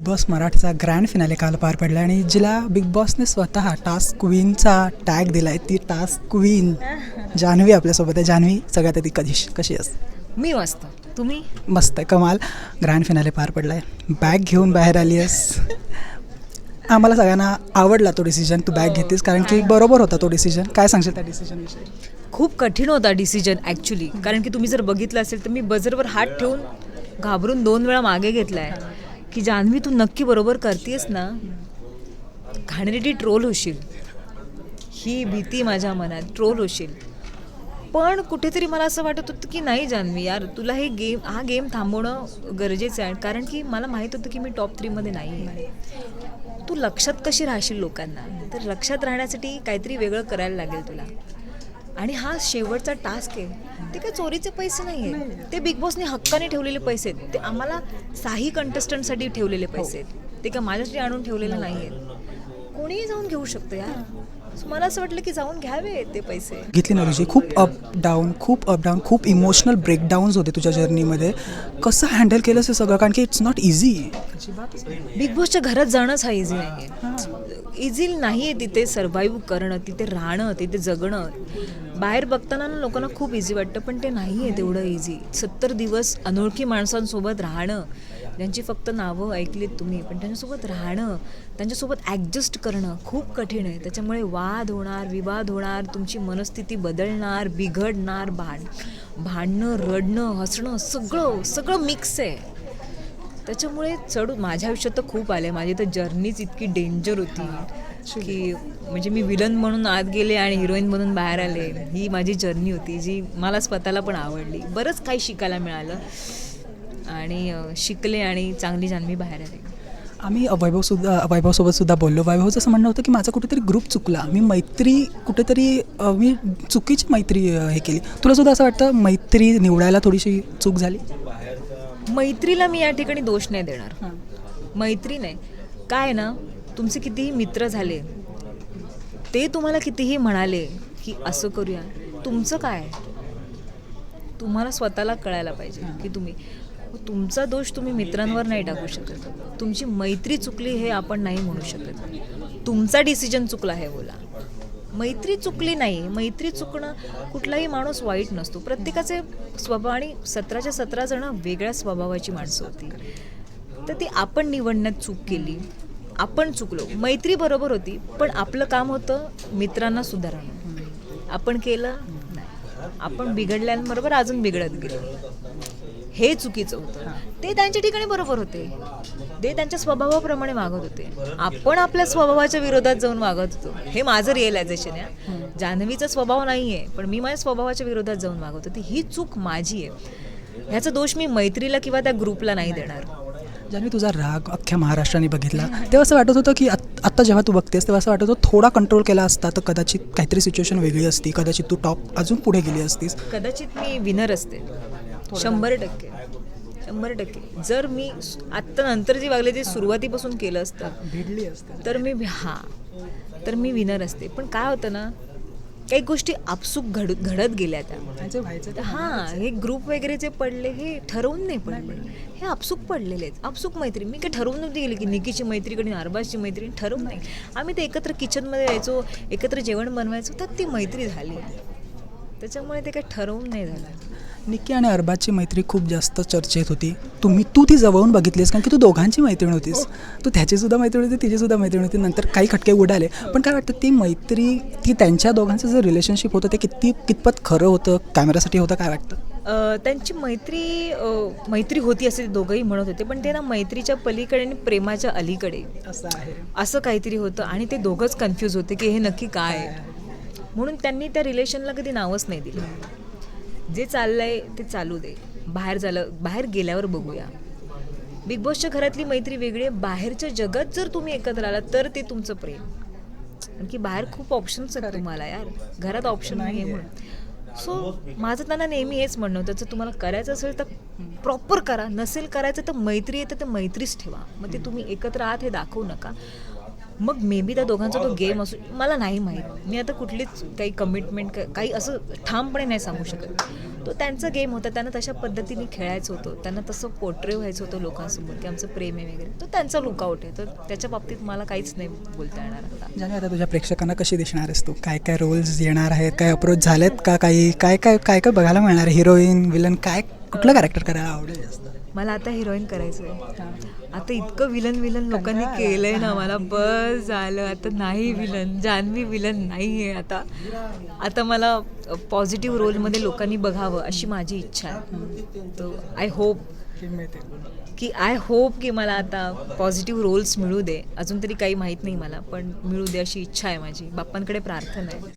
Boss मराठीचा grand finale काल पार पडला आणि जिला बिग बॉसने स्वतः टास्क क्वीनचा टॅग दिलाय. ती टास्क क्वीन जान्हवी आपल्यासोबत आहे. जान्हवी सगळ्यात आधी कधी कशी आहेस? मी मस्त. तुम्ही? मस्त आहे. कमाल. ग्रँड फिनाले पार पडलाय. बॅग घेऊन बाहेर आली आहेस. आम्हाला सगळ्यांना आवडला तो डिसिजन तू बॅग घेतेस कारण की बरोबर होता तो डिसिजन काय सांगशील त्या डिसिजनविषयी खूप कठीण होता डिसिजन ॲक्च्युली कारण की तुम्ही जर बघितलं असेल तर मी बजरवर हात ठेवून घाबरून दोन वेळा मागे घेतला आहे की जान्हवी तू नक्की बरोबर करतेस ना घाणेरडी ट्रोल होशील. ही भीती माझ्या मनात ट्रोल होशील. पण कुठेतरी मला असं वाटत होतं की नाही जान्हवी यार तुला हे गेम हा गेम थांबवणं गरजेचं आहे. कारण की मला माहीत होतं की मी टॉप थ्रीमध्ये नाही आहे. तू लक्षात कशी राहशील लोकांना? तर लक्षात राहण्यासाठी काहीतरी वेगळं करायला लागेल तुला. आणि हा शेवटचा टास्क आहे ते काय चोरीचे पैसे नाही आहेत ते बिग बॉसने हक्काने ठेवलेले पैसे आहेत. ते आम्हाला साही कंटेस्टंटसाठी ठेवलेले पैसे आहेत. ते काय माझ्यासाठी आणून ठेवलेले नाही आहेत कोणीही जाऊन घेऊ शकतं यार. मला असं वाटलं की जाऊन घ्यावे ते पैसे. घेतली ना तुझी खूप अप डाऊन खूप अप डाऊन खूप इमोशनल ब्रेकडाऊन्स होते तुझ्या जर्नीमध्ये कसं हँडल केलंस हे सगळं? कारण की इट्स नॉट इझी बिग बॉसच्या घरात जाणंच हा इझी नाही आहे इझी नाही आहे तिथे सर्व्हाइव्ह करणं तिथे राहणं तिथे जगणं. बाहेर बघताना ना लोकांना खूप इझी वाटतं पण ते नाही आहे तेवढं इझी सत्तर दिवस अनोळखी माणसांसोबत राहणं ज्यांची फक्त नावं ऐकलीत तुम्ही पण त्यांच्यासोबत राहणं त्यांच्यासोबत ॲडजस्ट करणं खूप कठीण आहे. त्याच्यामुळे वाद होणार विवाद होणार तुमची मनस्थिती बदलणार बिघडणार भांड भांडणं रडणं हसणं सगळं सगळं मिक्स आहे. त्याच्यामुळे चढ माझ्या आयुष्यात तर खूप आले माझी तर जर्नीच इतकी डेंजर होती की म्हणजे मी विलन म्हणून आत गेले आणि हिरोईन म्हणून बाहेर आले. ही माझी जर्नी होती जी मला स्वतःला पण आवडली. बरंच काही शिकायला मिळालं. आणि शिकले आणि चांगली जान्हवी बाहेर आले. आम्ही वैभवसुद्धा वैभवसोबत सुद्धा बोललो. वैभवचं असं म्हणणं होतं की माझा कुठेतरी ग्रुप चुकला. मी मैत्री कुठेतरी मी चुकीची मैत्री हे केली. तुला सुद्धा असं वाटतं मैत्री निवडायला थोडीशी चूक झाली? मैत्रीला मी या ठिकाणी दोष नाही देणार. मैत्री नाही. काय ना तुमचे कितीही मित्र झाले ते तुम्हाला कितीही म्हणाले की असं करूया. तुमचं काय तुम्हाला स्वतःला कळायला पाहिजे की तुम्ही तुमचा दोष तुम्ही मित्रांवर नाही टाकू शकत. तुमची मैत्री चुकली हे आपण नाही म्हणू शकत. तुमचा डिसिजन चुकला आहे बोला. मैत्री चुकली नाही. मैत्री चुकणं कुठलाही माणूस वाईट नसतो. प्रत्येकाचे स्वभाव आणि सतराच्या सतरा जण वेगळ्या स्वभावाची माणसं होती. तर ती आपण निवडण्यात चूक केली. आपण चुकलो. मैत्री बरोबर होती पण आपलं काम होतं मित्रांना सुधारणं. आपण केलं नाही. आपण बिघडल्याबरोबर अजून बिघडत गेलो. हे चुकीचं होतं. ते त्यांच्या ठिकाणी बरोबर होते. ते त्यांच्या स्वभावाप्रमाणे वागत होते. आपण आपल्या स्वभावाच्या विरोधात जाऊन वागत होतो. हे माझं रिअलायझेशन आहे. जान्हवीचा स्वभाव नाही आहे पण मी माझ्या स्वभावाच्या विरोधात जाऊन वागत होते. ही चूक माझी आहे. ह्याचा दोष मी मैत्रीला किंवा त्या ग्रुपला नाही देणार. ज्याने तुझा राग अख्ख्या महाराष्ट्राने बघितला. तेव्हा असं वाटत होतं की आत- आत्ता जेव्हा तू बघतेस तेव्हा असं वाटत होतं थोडा कंट्रोल केला असता तर कदाचित काहीतरी सिच्युएशन वेगळी असती. कदाचित तू टॉप अजून पुढे गेली असतीस. कदाचित मी विनर असते. शंभर टक्के. शंभर टक्के. जर मी आत्ता नंतर जे वागले ते सुरुवातीपासून केलं असतं भिडली असते. तर मी हां. तर मी विनर असते. पण काय होतं ना काही गोष्टी आपसूक घड घडत गेल्या त्या. व्हायचं तर हां हे ग्रुप वगैरे जे पडले हे ठरवून नाही पडले. हे आपसूक पडलेले आहेत. आपसूक मैत्री. मी काय ठरवून नव्हती गेली की निकीची मैत्रीकडे अरबाजची मैत्री ठरवून नाही. आम्ही ते एकत्र किचनमध्ये यायचो एकत्र जेवण बनवायचो तर ती मैत्री झाली. त्याच्यामुळे ते काही ठरवून नाही झालं. निक्की आणि अरबाजची मैत्री खूप जास्त चर्चेत होती. तुम्ही तू ती जवळून बघितलीस कारण की तू दोघांची मैत्रीण होतीस. तू त्याची सुद्धा मैत्रीण होती तिची सुद्धा मैत्रीण होती नंतर काही खटके उडाले. पण काय वाटतं ती मैत्री ती त्यांच्या दोघांचं जे रिलेशनशिप होतं ते किती कितपत खरं होतं कॅमेरासाठी होतं काय वाटतं? त्यांची मैत्री मैत्री होती असे दोघंही म्हणत होते पण ते ना मैत्रीच्या पलीकडे आणि प्रेमाच्या अलीकडे. असं आहे. असं काहीतरी होतं आणि ते दोघंच कन्फ्यूज होते की हे नक्की काय आहे. म्हणून त्यांनी त्या रिलेशनला कधी नावच नाही दिलं. जे चाललंय ते चालू दे. बाहेर झालं बाहेर गेल्यावर बघूया. बिग बॉसच्या घरातली मैत्री वेगळी आहे. बाहेरच्या जगात जर तुम्ही एकत्र आलात तर ते तुमचं प्रेम. कारण की बाहेर खूप ऑप्शन्स आहेत तुम्हाला यार. घरात ऑप्शन नाही आहे म्हणून. सो माझं त्यांना नेहमी हेच म्हणणं होतं जर तुम्हाला करायचं असेल तर प्रॉपर करा. नसेल करायचं तर मैत्री येतं तर मैत्रीच ठेवा. मग ते तुम्ही एकत्र आहात हे दाखवू नका. मग मे बी त्या दोघांचा तो गेम असू मला नाही माहीत. मी आता कुठलीच काही कमिटमेंट काही असं ठामपणे नाही सांगू शकत. तो त्यांचा गेम होता त्यांना तशा पद्धतीने खेळायचं होतं. त्यांना तसं पोर्ट्रे व्हायचं होतं लोकांसमोर की आमचं प्रेम आहे वगैरे. तो त्यांचा लुकआउट आहे. तर त्याच्या बाबतीत मला काहीच नाही बोलता येणार आता. ज्याने आता तुझ्या प्रेक्षकांना कशी दिसणार आहेस तू? काय काय रोल्स येणार आहेत? काय अप्रोच झालेत का? काही काय काय काय काय बघायला मिळणार? हिरोईन विलन काय कुठलं कॅरेक्टर करायला आवडेल जास्त? मला आता हिरोईन करायचं आहे आता इतकं विलन विलन लोकांनी केलंय ना मला बस झालं. आता नाही विलन जान्हवी विलन नाही आहे आता. आता मला पॉझिटिव्ह रोलमध्ये लोकांनी बघावं अशी माझी इच्छा आहे. तर आय होप की आय होप की मला आता पॉझिटिव्ह रोल्स मिळू दे. अजून तरी काही माहीत नाही मला पण मिळू दे अशी इच्छा आहे माझी. बाप्पांकडे प्रार्थना आहे.